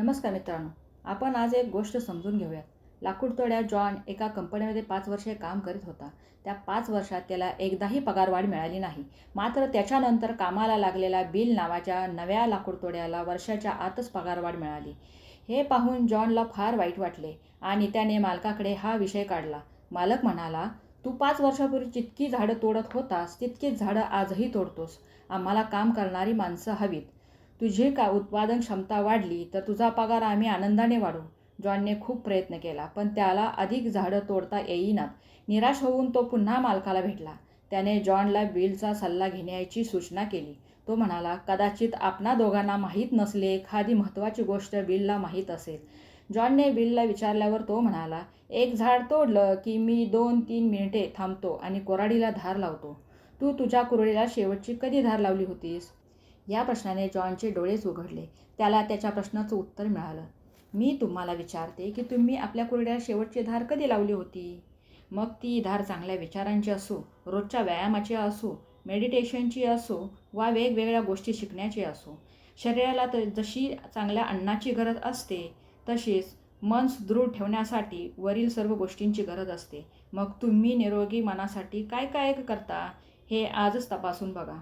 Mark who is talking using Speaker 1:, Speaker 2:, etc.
Speaker 1: नमस्कार मित्रांनो आपण आज एक गोष्ट समजून घेऊयात. लाकूडतोड्या जॉन एका कंपनीमध्ये पाच वर्षे काम करीत होता. त्या पाच वर्षात त्याला एकदाही पगारवाढ मिळाली नाही. मात्र त्याच्यानंतर कामाला लागलेल्या बिल नावाच्या नव्या लाकूडतोड्याला वर्षाच्या आतच पगारवाढ मिळाली. हे पाहून जॉनला फार वाईट वाटले आणि त्याने मालकाकडे हा विषय काढला. मालक म्हणाला तू पाच वर्षापूर्वी जितकी झाडं तोडत होतास तितकीच झाडं आजही तोडतोस. आम्हाला काम करणारी माणसं हवीत. तुझी का उत्पादन क्षमता वाढली तर तुझा पगार आम्ही आनंदाने वाढू जॉनने खूप प्रयत्न केला पण त्याला अधिक झाडं तोडता येईनात. निराश होऊन तो पुन्हा मालकाला भेटला. त्याने जॉनला बिलचा सल्ला घेण्याची सूचना केली. तो म्हणाला कदाचित आपणा दोघांना माहीत नसले एखादी महत्त्वाची गोष्ट बिलला माहीत असेल. जॉनने बिलला विचारल्यावर तो म्हणाला एक झाड तोडलं की मी दोन तीन मिनिटे थांबतो आणि कोराडीला धार लावतो. तू तुझ्या कुरडीला शेवटची कधी धार लावली होतीस? या प्रश्नाने जॉनचे डोळेच उघडले त्याला त्याच्या प्रश्नाचं उत्तर मिळालं. मी तुम्हाला विचारते की तुम्ही आपल्या कुरड्या शेवटची धार कधी लावली होती? मग ती धार चांगल्या विचारांची असो रोजच्या व्यायामाची असो मेडिटेशनची असो वा वेगवेगळ्या गोष्टी शिकण्याची असो. शरीराला तर जशी चांगल्या अन्नाची गरज असते तशीच मन सुदृढ ठेवण्यासाठी वरील सर्व गोष्टींची गरज असते. मग तुम्ही निरोगी मनासाठी काय काय करता हे आजच तपासून बघा.